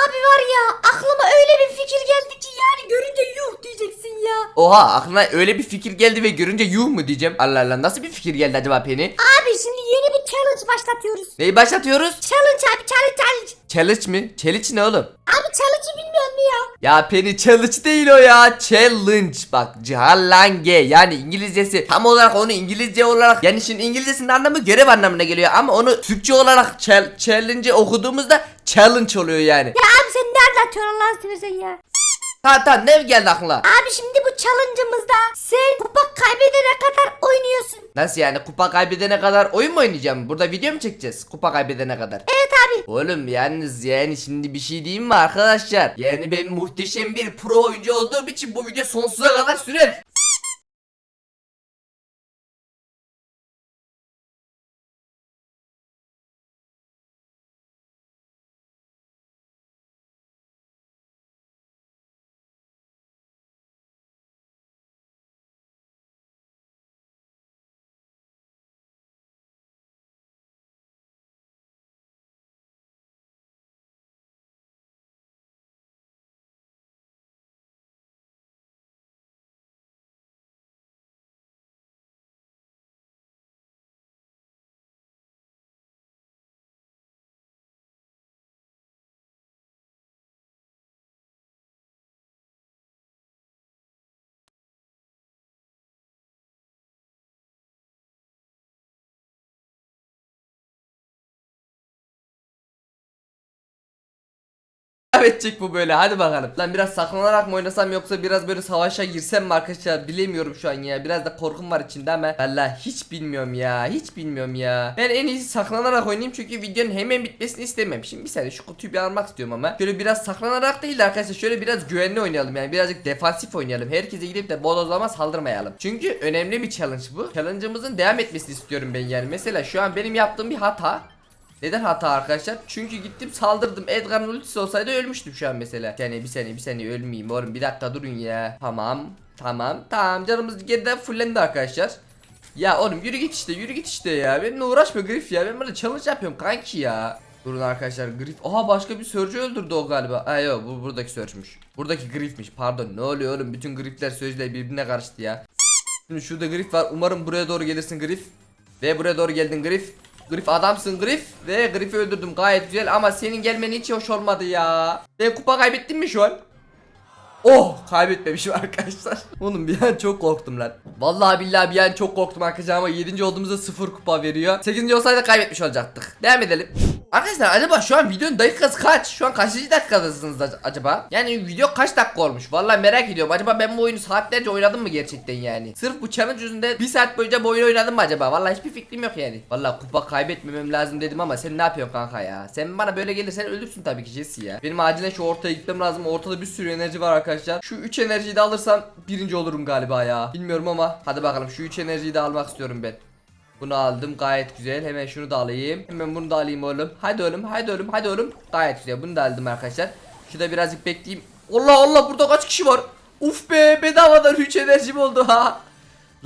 Abi var ya aklıma öyle bir fikir geldi ki yani görünce yuh diyeceksin ya. Oha aklına öyle bir fikir geldi ve görünce yuh mu diyeceğim. Allah Allah nasıl bir fikir geldi acaba Penny? Abi şimdi yeni bir challenge başlatıyoruz. Neyi başlatıyoruz? Challenge abi challenge challenge. Challenge mi? Challenge ne oğlum? Abi challenge'ı bilmiyor mu ya? Penny challenge değil o ya. Challenge. Bak cihalange yani İngilizcesi tam olarak onu İngilizce olarak yani şimdi İngilizcesinin anlamı görev anlamına geliyor ama onu Türkçe olarak chal- challenge okuduğumuzda challenge oluyor yani. Ya abi sen nerede atıyorsun Allah'ını seversen ya? Tamam tamam ne geldi aklına? Abi şimdi bu challenge'ımızda sen kupa kaybedene kadar oynuyorsun. Nasıl yani kupa kaybedene kadar oyun mu oynayacağım? Burada video mu çekeceğiz? Kupa kaybedene kadar. Evet abi. Oğlum yalnız yani şimdi bir şey diyeyim mi arkadaşlar? Yani ben muhteşem bir pro oyuncu olduğum için bu video sonsuza kadar sürer. Edecek bu böyle hadi bakalım. Lan biraz saklanarak mı oynasam yoksa biraz böyle savaşa girsem mi arkadaşlar bilemiyorum şu an ya. Biraz da korkum var içinde ama valla hiç bilmiyorum ya hiç bilmiyorum ya. Ben en iyisi saklanarak oynayayım çünkü videonun hemen bitmesini istemem. Şimdi bir saniye şu kutuyu bir almak istiyorum ama. Şöyle biraz saklanarak değil de arkadaşlar şöyle biraz güvenli oynayalım yani birazcık defansif oynayalım. Herkese gidip de bodozlama saldırmayalım. Çünkü önemli bir challenge bu. Challenge'ımızın devam etmesini istiyorum ben yani. Mesela şu an benim yaptığım bir hata. Neden hata arkadaşlar? Çünkü gittim saldırdım. Edgar'ın ultisi olsaydı ölmüştüm şu an mesela. Yani bir saniye bir saniye ölmeyeyim oğlum. Bir dakika durun ya. Tamam. Tamam. Tamam canımız geriden fullendi arkadaşlar. Ya oğlum yürü git işte yürü git işte ya. Benimle uğraşma Grif ya. Ben burada challenge yapıyorum kanki ya. Durun arkadaşlar Grif. Aha başka bir Surge'ü öldürdü o galiba. Ha yok bu buradaki Surge'müş. Buradaki Grif'miş pardon. Ne oluyor oğlum? Bütün Grif'ler sözler birbirine karıştı ya. Şimdi şurada Grif var. Umarım buraya doğru gelirsin Grif. Ve buraya doğru geldin Grif. Grif adamsın Grif ve Grif'i öldürdüm gayet güzel ama senin gelmen hiç hoş olmadı ya. Ben kupa kaybettim mi şu an? Oh kaybetmemişim arkadaşlar. Oğlum bir an çok korktum lan. Vallahi billahi bir an çok korktum arkadaşlar ama 7. olduğumuzda 0 kupa veriyor. 8. olsaydı kaybetmiş olacaktık. Devam edelim. Arkadaşlar acaba şu an videonun dakikası kaç? Şu an kaçıncı dakikadasınız ac- acaba? Yani video kaç dakika olmuş? Vallahi merak ediyorum. Acaba ben bu oyunu saatlerce oynadım mı gerçekten yani? Sırf bu challenge yüzünden bir saat boyunca bu oyunu oynadım mı acaba? Vallahi hiçbir fikrim yok yani. Vallahi kupa kaybetmemem lazım dedim ama sen ne yapıyorsun kanka ya? Sen bana böyle gelirsen ölürsün tabii ki Jesse ya. Benim acilen şu ortaya gitmem lazım. Ortada bir sürü enerji var arkadaşlar. Şu 3 enerjiyi de alırsam birinci olurum galiba ya. Bilmiyorum ama hadi bakalım şu 3 enerjiyi de almak istiyorum ben. Bunu aldım gayet güzel. Hemen şunu da alayım. Hemen bunu da alayım oğlum. Hadi oğlum, hadi oğlum, hadi oğlum. Gayet güzel. Bunu da aldım arkadaşlar. Şurada birazcık bekleyeyim. Allah Allah burada kaç kişi var? Uf be bedavadan 3 enerjim oldu ha.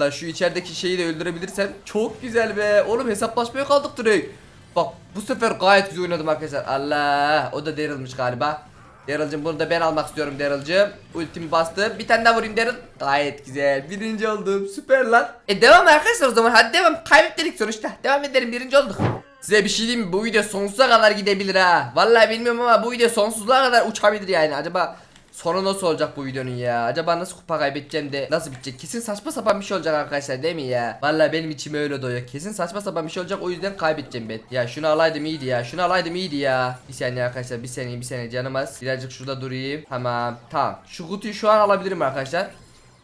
Lan şu içerideki şeyi de öldürebilirsem çok güzel be. Oğlum hesaplaşmaya kaldık direkt. Bak bu sefer gayet güzel oynadım arkadaşlar. Allah o da Daryl'mış galiba. Daryl'cım bunu da ben almak istiyorum Daryl'cım. Ultimi bastım. Bir tane daha vurayım Daryl. Gayet güzel. Birinci oldum. Süper lan. E devam arkadaşlar o zaman. Hadi devam. Kaybettik sonuçta. Devam edelim. Birinci olduk. Size bir şey diyeyim mi? Bu video sonsuza kadar gidebilir ha. Vallahi bilmiyorum ama bu video sonsuzluğa kadar uçabilir yani. Acaba sonu nasıl olacak bu videonun ya? Acaba nasıl kupa kaybedeceğim de nasıl bitecek? Kesin saçma sapan bir şey olacak arkadaşlar değil mi ya? Vallahi benim içime öyle doyuyor. Kesin saçma sapan bir şey olacak o yüzden kaybedeceğim ben. Ya şunu alaydım iyiydi ya. Şunu alaydım iyiydi ya. Bir saniye arkadaşlar bir saniye bir saniye canım az. Birazcık şurada durayım. Tamam. Tamam. Şu kutuyu şu an alabilirim arkadaşlar.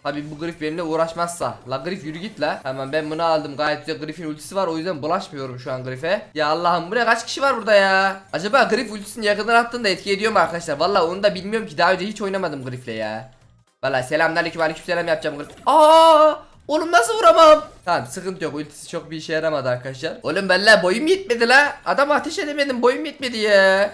Tabi bu grif benimle uğraşmazsa. La grif yürü git la. Tamam ben bunu aldım. Gayet güzel grifin ultisi var. O yüzden bulaşmıyorum şu an grife. Ya Allah'ım buraya kaç kişi var burada ya? Acaba grif ultisini yakından attığında etki ediyor mu arkadaşlar? Vallahi onu da bilmiyorum ki. Daha önce hiç oynamadım grifle ya. Vallahi selamünaleyküm aleykümselam yapacağım grif. Aa! Oğlum nasıl vuramam? Tamam sıkıntı yok ultisi çok bir işe yaramadı arkadaşlar. Oğlum ben la boyum yetmedi la. Adam ateş edemedim boyum yetmedi ya.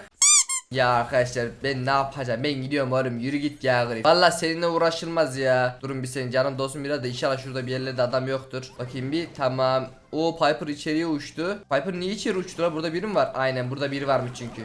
Ya arkadaşlar ben ne yapacağım ben gidiyorum oğlum yürü git ya grif Valla seninle uğraşılmaz ya Durun bir senin canım dostum biraz da inşallah şurada bir yerlerde adam yoktur Bakayım bir tamam O Piper içeriye uçtu Piper niye içeri uçtu la burada biri mi var Aynen burada biri varmış çünkü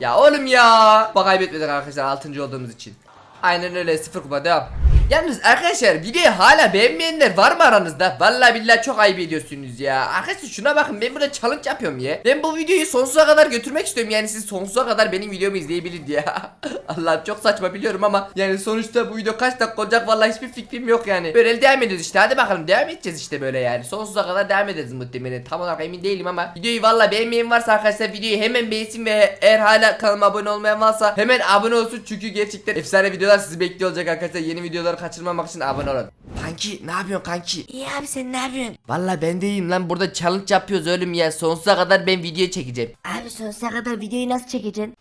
Ya oğlum ya. Bak kaybetmedik arkadaşlar 6. olduğumuz için. Aynen öyle sıfır kupa devam. Yalnız arkadaşlar videoyu hala beğenmeyenler var mı aranızda? Vallahi billahi çok ayıp ediyorsunuz ya. Arkadaşlar şuna bakın ben burada challenge yapıyorum ya. Ben bu videoyu sonsuza kadar götürmek istiyorum yani siz sonsuza kadar benim videomu izleyebilin diye. Allah'ım çok saçma biliyorum ama yani sonuçta bu video kaç dakika olacak vallahi hiçbir fikrim yok yani. Böyle devam ediyoruz işte hadi bakalım devam edeceğiz işte böyle yani. Sonsuza kadar devam ederiz muhtemelen. Tam olarak emin değilim ama videoyu vallahi beğenmeyen varsa arkadaşlar videoyu hemen beğensin ve eğer hala kanalıma abone olmayan varsa hemen abone olsun çünkü gerçekten efsane videolar sizi bekliyor olacak arkadaşlar. Yeni videoları kaçırmamak için abone olun. Kanki ne yapıyorsun kanki? İyi abi sen ne yapıyorsun? Vallahi ben de iyiyim lan burada challenge yapıyoruz oğlum ya sonsuza kadar ben video çekeceğim. Abi sonsuza kadar videoyu nasıl çekeceksin?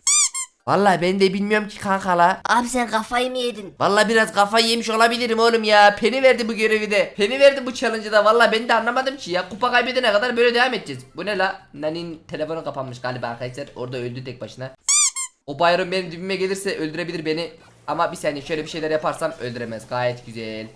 Vallahi ben de bilmiyorum ki kanka la. Abi sen kafayı mı yedin? Vallahi biraz kafayı yemiş olabilirim oğlum ya. Penny verdi bu görevi de. Penny verdi bu challenge'ı da. Vallahi ben de anlamadım ki ya. Kupa kaybedene kadar böyle devam edeceğiz. Bu ne la? Nanin telefonu kapanmış galiba arkadaşlar. Orada öldü tek başına. O Byron benim dibime gelirse öldürebilir beni. Ama bir saniye şöyle bir şeyler yaparsam öldüremez. Gayet güzel.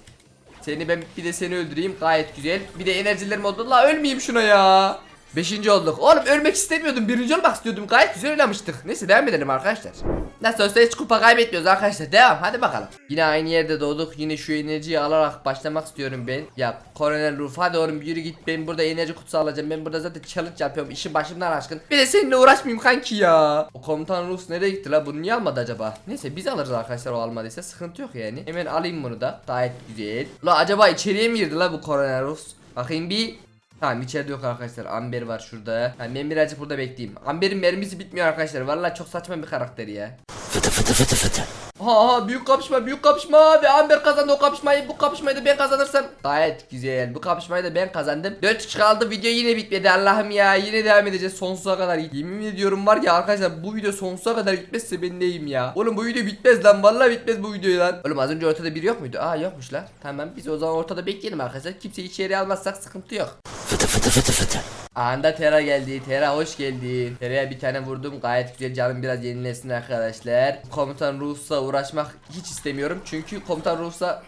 Seni ben bir de seni öldüreyim. Gayet güzel. Bir de enerjilerim oldu. La ölmeyeyim şuna ya. Beşinci olduk. Oğlum ölmek istemiyordum. Birinci olmak istiyordum. Gayet güzel oynamıştık. Neyse devam edelim arkadaşlar. Nasıl olsa hiç kupa kaybetmiyoruz arkadaşlar. Devam hadi bakalım. Yine aynı yerde doğduk. Yine şu enerjiyi alarak başlamak istiyorum ben. Ya Coronel Roof hadi oğlum yürü git. Ben burada enerji kutusu alacağım. Ben burada zaten challenge yapıyorum. İşin başımdan aşkın. Bir de seninle uğraşmayayım kanki ya. O komutan Rus nereye gitti la? Bunu niye almadı acaba? Neyse biz alırız arkadaşlar o almadıysa. Sıkıntı yok yani. Hemen alayım bunu da. Gayet güzel. La acaba içeriye mi girdi la bu Coronel Rus? Bakayım bir. Tamam içeride yok arkadaşlar. Amber var şurada. Yani ben birazcık burada bekleyeyim. Amber'in mermisi bitmiyor arkadaşlar. Vallahi çok saçma bir karakter ya. Fıtı fıtı fıtı fıtı. Ha büyük kapışma büyük kapışma ve Amber kazandı o kapışmayı. Bu kapışmayı da ben kazanırsam gayet güzel. Bu kapışmayı da ben kazandım. 4 kişi kaldı. Video yine bitmedi. Allah'ım ya yine devam edeceğiz sonsuza kadar. Yemin ediyorum var ya arkadaşlar bu video sonsuza kadar gitmezse ben neyim ya? Oğlum bu video bitmez lan. Vallahi bitmez bu video lan. Oğlum az önce ortada biri yok muydu? Aa yokmuş lan. Tamam biz o zaman ortada bekleyelim arkadaşlar. Kimseyi içeri almazsak sıkıntı yok. Fıtı fıtı fıtı fıtı. Anda Tera geldi. Tera hoş geldin. Tera'ya bir tane vurdum. Gayet güzel canım biraz yenilesin arkadaşlar. Komutan Rus'la uğraşmak hiç istemiyorum. Çünkü komutan Rus'la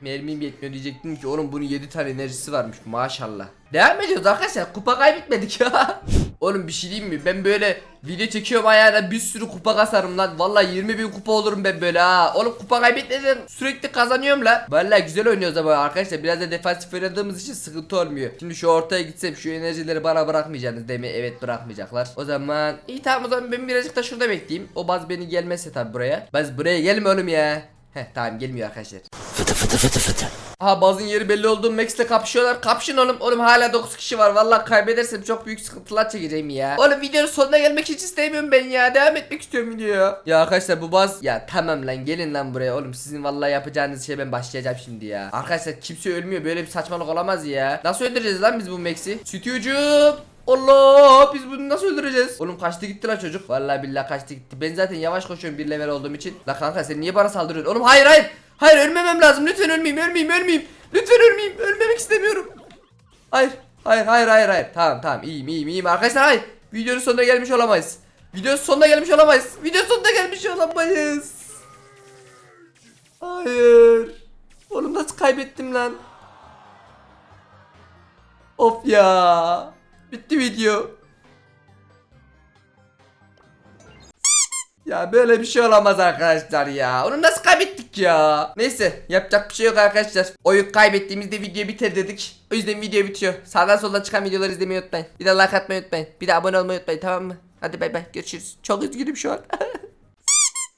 mermim yetmiyor diyecektim ki oğlum bunun 7 tane enerjisi varmış maşallah. Devam ediyoruz arkadaşlar. Kupa kaybetmedik ya. oğlum bir şey diyeyim mi? Ben böyle video çekiyorum ayağına bir sürü kupa kasarım lan. Vallahi 20 bin kupa olurum ben böyle ha. Oğlum kupa kaybetmeden sürekli kazanıyorum lan. Vallahi güzel oynuyoruz ama arkadaşlar. Biraz da defansif oynadığımız için sıkıntı olmuyor. Şimdi şu ortaya gitsem şu enerjileri bana bırakmayacaksınız değil? Evet bırakmayacaklar. O zaman iyi tamam o zaman ben birazcık da şurada bekleyeyim. O baz beni gelmezse tabi buraya. Baz buraya gelme oğlum ya. Heh tamam gelmiyor arkadaşlar. Fıtı fıtı fıtı fıtı. Aha bazın yeri belli oldu. Max'le kapışıyorlar. Kapışın oğlum. Oğlum hala 9 kişi var. Vallahi kaybedersem çok büyük sıkıntılar çekeceğim ya. Oğlum videonun sonuna gelmek hiç istemiyorum ben ya. Devam etmek istiyorum videoya. Ya arkadaşlar bu baz ya tamam lan gelin lan buraya oğlum. Sizin vallahi yapacağınız şey ben başlayacağım şimdi ya. Arkadaşlar kimse ölmüyor. Böyle bir saçmalık olamaz ya. Nasıl öldüreceğiz lan biz bu Max'i? Stüdyocuğum. Allah biz bunu nasıl öldüreceğiz? Oğlum kaçtı gitti la çocuk. Vallahi billahi kaçtı gitti. Ben zaten yavaş koşuyorum bir level olduğum için. La kanka sen niye bana saldırıyorsun? Oğlum hayır hayır. Hayır ölmemem lazım. Lütfen ölmeyeyim, ölmeyeyim, ölmeyeyim. Lütfen ölmeyeyim. Ölmemek istemiyorum. Hayır. Hayır, hayır, hayır, hayır. Tamam, tamam. İyiyim, iyiyim, iyiyim. Arkadaşlar hayır. Videonun sonuna gelmiş olamayız. Videonun sonuna gelmiş olamayız. Videonun sonuna gelmiş olamayız. Hayır. Oğlum nasıl kaybettim lan? Of ya. Bitti video. Ya böyle bir şey olamaz arkadaşlar ya. Onu nasıl kaybettik ya? Neyse yapacak bir şey yok arkadaşlar. Oyun kaybettiğimizde video biter dedik. O yüzden video bitiyor. Sağdan soldan çıkan videoları izlemeyi unutmayın. Bir de like atmayı unutmayın. Bir de abone olmayı unutmayın tamam mı? Hadi bay bay görüşürüz. Çok üzgünüm şu an.